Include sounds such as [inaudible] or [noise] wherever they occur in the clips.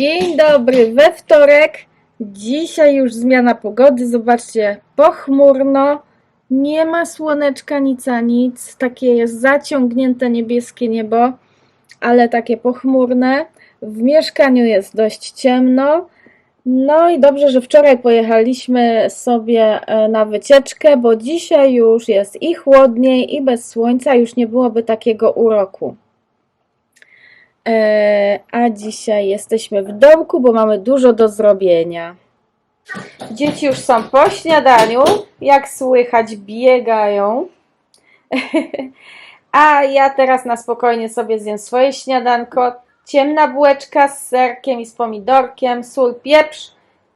Dzień dobry, we wtorek. Dzisiaj już zmiana pogody. Zobaczcie, pochmurno. Nie ma słoneczka, nic a nic. Takie jest zaciągnięte niebieskie niebo, ale takie pochmurne. W mieszkaniu jest dość ciemno. No i dobrze, że wczoraj pojechaliśmy sobie e, na wycieczkę, bo dzisiaj już jest i chłodniej, i bez słońca, już nie byłoby takiego uroku. E, a dzisiaj jesteśmy w domku, bo mamy dużo do zrobienia. Dzieci już są po śniadaniu, jak słychać, biegają. [laughs] A ja teraz na spokojnie sobie zjem swoje śniadanko. Ciemna bułeczka z serkiem i z pomidorkiem, sól, pieprz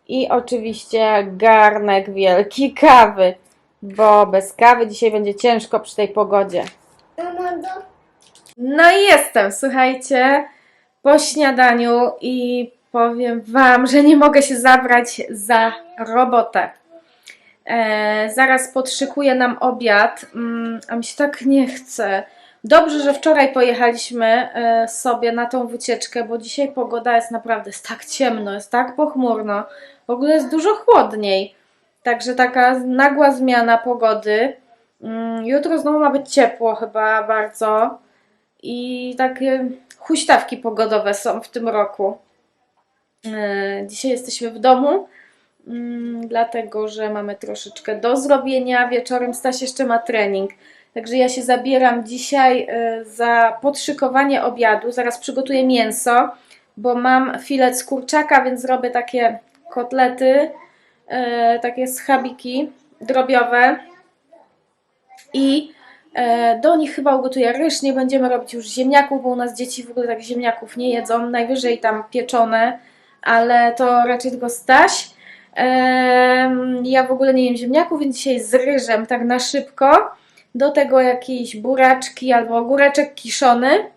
i oczywiście garnek wielki [laughs] kawy, bo bez kawy dzisiaj będzie ciężko przy tej pogodzie. No i jestem, słuchajcie, po śniadaniu i powiem Wam, że nie mogę się zabrać za robotę. E, zaraz podszykuję nam obiad, mm, a mi się tak nie chce. Dobrze, że wczoraj pojechaliśmy e, sobie na tą wycieczkę, bo dzisiaj pogoda jest naprawdę jest tak ciemno, jest tak pochmurno, w ogóle jest dużo chłodniej. Także taka nagła zmiana pogody. Mm, Jutro znowu ma być ciepło chyba bardzo i takie huśtawki pogodowe są w tym roku. E, Dzisiaj jesteśmy w domu, mm, dlatego że mamy troszeczkę do zrobienia. Wieczorem Staś jeszcze ma trening. Także ja się zabieram dzisiaj e, za podszykowanie obiadu. Zaraz przygotuję mięso, bo mam filet z kurczaka, więc zrobię takie kotlety, e, takie schabiki drobiowe. I do nich chyba ugotuję ryż. Nie będziemy robić już ziemniaków, bo u nas dzieci w ogóle tak ziemniaków nie jedzą. Najwyżej tam pieczone, ale to raczej tylko Staś. Ja w ogóle nie jem ziemniaków, więc dzisiaj z ryżem tak na szybko. Do tego jakieś buraczki albo ogóreczek kiszony.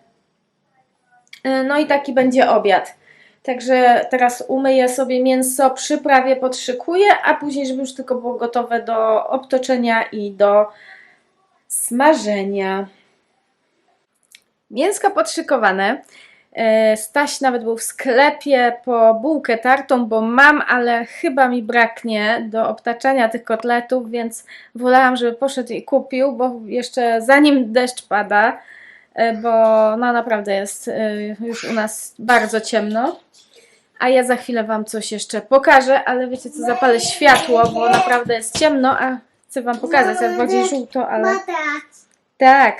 E, No i taki będzie obiad. Także teraz umyję sobie mięso, przyprawię, podszykuję, a później, żeby już tylko było gotowe do obtoczenia i do smażenia. Mięsko podszykowane. E, Staś nawet był w sklepie po bułkę tartą, bo mam, ale chyba mi braknie do obtaczania tych kotletów, więc wolałam, żeby poszedł i kupił, bo jeszcze zanim deszcz pada, e, bo no naprawdę jest e, już u nas bardzo ciemno. A ja za chwilę Wam coś jeszcze pokażę, ale wiecie co, zapalę światło, bo naprawdę jest ciemno, a chcę Wam pokazać, jest bardziej żółto, ale... Tak,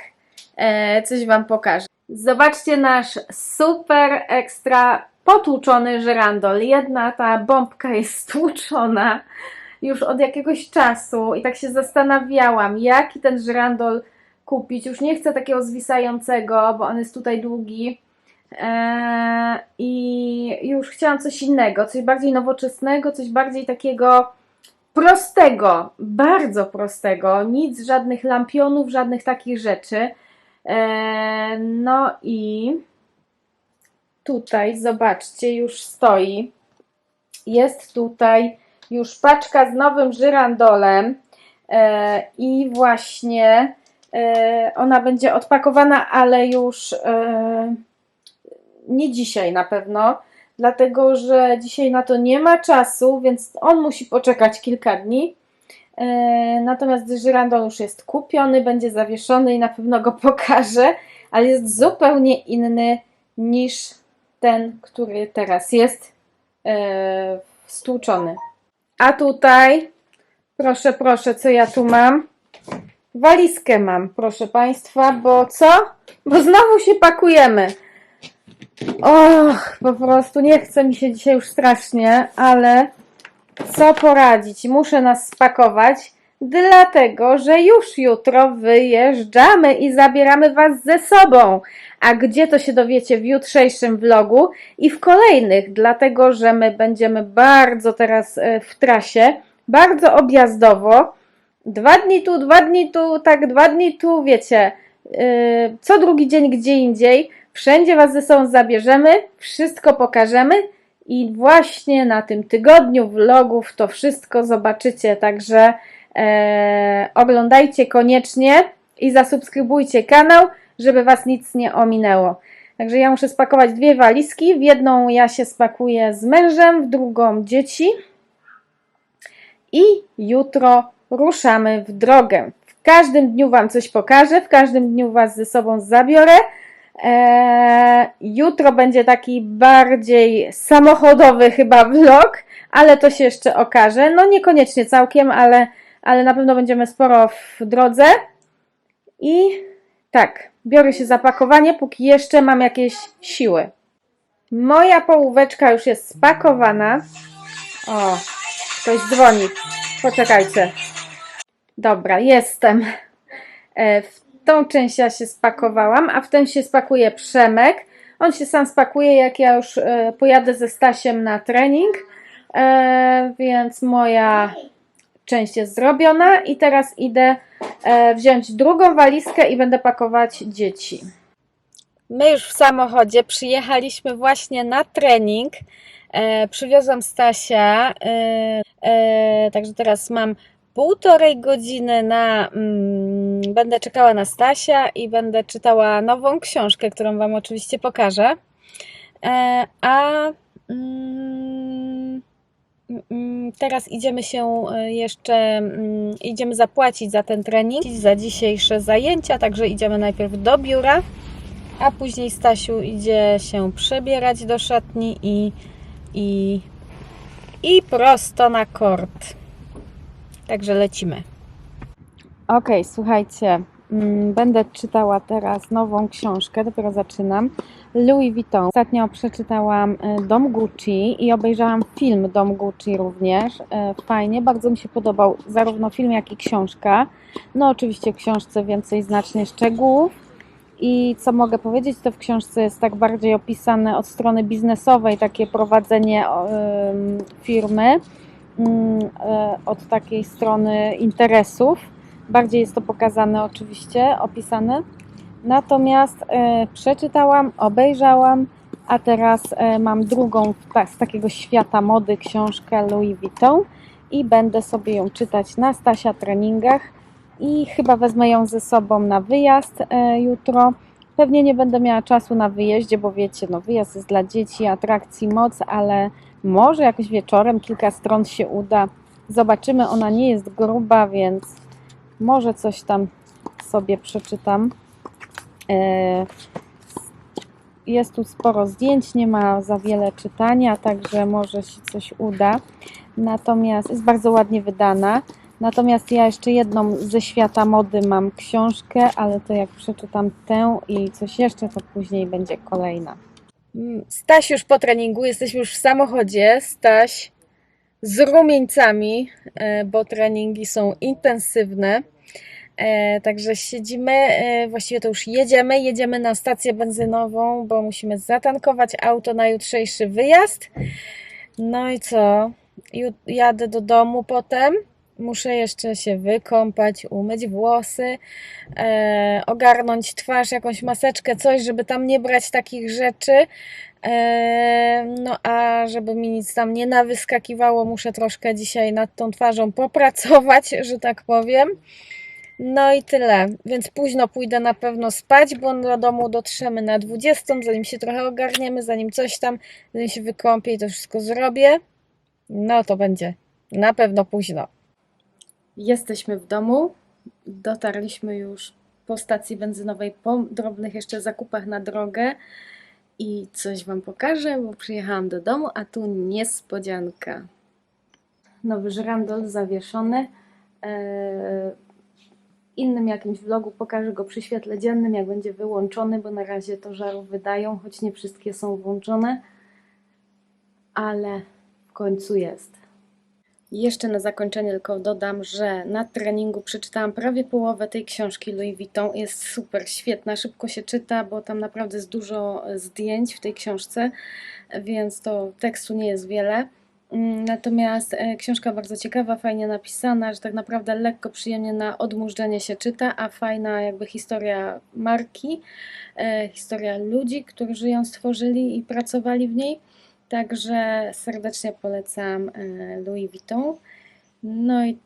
e, coś Wam pokażę. Zobaczcie nasz super ekstra potłuczony żyrandol. Jedna ta bombka jest stłuczona już od jakiegoś czasu i tak się zastanawiałam, jaki ten żyrandol kupić. Już nie chcę takiego zwisającego, bo on jest tutaj długi. Eee, I już chciałam coś innego, coś bardziej nowoczesnego, coś bardziej takiego prostego, bardzo prostego, nic, żadnych lampionów, żadnych takich rzeczy. Eee, no i tutaj, zobaczcie, już stoi. Jest tutaj już paczka z nowym żyrandolem eee, i właśnie eee, ona będzie odpakowana, ale już nie dzisiaj na pewno, dlatego że dzisiaj na to nie ma czasu, więc on musi poczekać kilka dni. E, Natomiast żyrandol już jest kupiony, będzie zawieszony i na pewno go [laughs] pokażę, ale jest zupełnie inny niż ten, który teraz jest e, stłuczony. A tutaj, proszę, proszę, co ja tu mam? Walizkę mam, proszę Państwa, bo co? Bo znowu się pakujemy. Och, po prostu nie chce mi się dzisiaj już strasznie, ale co poradzić? Muszę nas spakować, dlatego że już jutro wyjeżdżamy i zabieramy Was ze sobą. A gdzie to się dowiecie w jutrzejszym vlogu i w kolejnych, dlatego że my będziemy bardzo teraz e, w trasie, bardzo objazdowo. Dwa dni tu, dwa dni tu, tak, dwa dni tu, wiecie, yy, co drugi dzień gdzie indziej. Wszędzie Was ze sobą zabierzemy, wszystko pokażemy i właśnie na tym tygodniu vlogów to wszystko zobaczycie. Także e, oglądajcie koniecznie i zasubskrybujcie kanał, żeby Was nic nie ominęło. Także ja muszę spakować dwie walizki. W jedną ja się spakuję z mężem, w drugą dzieci. I jutro ruszamy w drogę. W każdym dniu Wam coś pokażę, w każdym dniu Was ze sobą zabiorę. Eee, jutro będzie taki bardziej samochodowy chyba vlog, ale to się jeszcze okaże. No niekoniecznie całkiem, ale, ale na pewno będziemy sporo w drodze. I tak, biorę się za pakowanie, póki jeszcze mam jakieś siły. Moja połóweczka już jest spakowana. O, ktoś dzwoni. Poczekajcie. Dobra, jestem. E, W tą część ja się spakowałam, a w tę się spakuje Przemek. On się sam spakuje, jak ja już e, pojadę ze Stasiem na trening. E, Więc moja część jest zrobiona i teraz idę e, wziąć drugą walizkę i będę pakować dzieci. My już w samochodzie przyjechaliśmy właśnie na trening. E, przywiozłam Stasia, e, e, także teraz mam półtorej godziny na. Mm, będę czekała na Stasia i będę czytała nową książkę, którą Wam oczywiście pokażę. E, a. Mm, Mm, Teraz idziemy się e, jeszcze, mm, idziemy zapłacić za ten trening, za dzisiejsze zajęcia, także idziemy najpierw do biura, a później Stasiu idzie się przebierać do szatni i, i, i prosto na kort. Także lecimy. Okej, słuchajcie, mm, będę czytała teraz nową książkę, dopiero zaczynam. Louis Vuitton. Ostatnio przeczytałam e, Dom Gucci i obejrzałam film Dom Gucci również. E, Fajnie, bardzo mi się podobał zarówno film, jak i książka. No oczywiście w książce więcej znacznie szczegółów. I co mogę powiedzieć, to w książce jest tak bardziej opisane od strony biznesowej, takie prowadzenie firmy, mm, e, od takiej strony interesów. Bardziej jest to pokazane oczywiście, opisane. Natomiast e, przeczytałam, obejrzałam, a teraz e, mam drugą z takiego świata mody książkę Louis Vuitton i będę sobie ją czytać na Stasia treningach i chyba wezmę ją ze sobą na wyjazd e, jutro. Pewnie nie będę miała czasu na wyjeździe, bo wiecie, no wyjazd jest dla dzieci, atrakcji moc, ale może jakoś wieczorem kilka stron się uda. Zobaczymy, ona nie jest gruba, więc może coś tam sobie przeczytam. E, Jest tu sporo zdjęć, nie ma za wiele czytania, także może się coś uda. Natomiast jest bardzo ładnie wydana. Natomiast ja jeszcze jedną ze świata mody mam książkę, ale to jak przeczytam tę i coś jeszcze, to później będzie kolejna. Staś już po treningu, jesteśmy już w samochodzie. Staś z rumieńcami, e, bo treningi są intensywne. E, Także siedzimy, e, właściwie to już jedziemy. Jedziemy na stację benzynową, bo musimy zatankować auto na jutrzejszy wyjazd. No i co? Jadę do domu potem. Muszę jeszcze się wykąpać, umyć włosy, e, ogarnąć twarz, jakąś maseczkę, coś, żeby tam nie brać takich rzeczy. E, no a żeby mi nic tam nie nawyskakiwało, muszę troszkę dzisiaj nad tą twarzą popracować, [laughs] że tak powiem. No i tyle. Więc późno pójdę na pewno spać, bo do domu dotrzemy na 20, zanim się trochę ogarniemy, zanim coś tam, zanim się wykąpię i to wszystko zrobię. No to będzie na pewno późno. Jesteśmy w domu. Dotarliśmy już po stacji benzynowej, po drobnych jeszcze zakupach na drogę. I coś Wam pokażę, bo przyjechałam do domu, a tu niespodzianka. Nowy żyrandol zawieszony. Eee, innym jakimś vlogu pokażę go przy świetle dziennym, jak będzie wyłączony, bo na razie to żarów wydają, choć nie wszystkie są włączone, ale w końcu jest. Jeszcze na zakończenie tylko dodam, że na treningu przeczytałam prawie połowę tej książki Louis Vuitton. Jest super, świetna, szybko się czyta, bo tam naprawdę jest dużo zdjęć w tej książce, więc to tekstu nie jest wiele. Mm, Natomiast e, książka bardzo ciekawa, fajnie napisana, że tak naprawdę lekko, przyjemnie na odmurzenie się czyta, a fajna jakby historia marki, e, historia ludzi, którzy ją stworzyli i pracowali w niej. Także serdecznie polecam e, Louis Vuitton. No i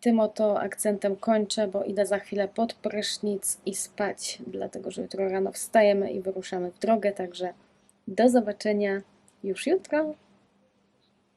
tym oto akcentem kończę, bo idę za chwilę pod prysznic i spać, dlatego że jutro rano wstajemy i wyruszamy w drogę, także do zobaczenia już jutro.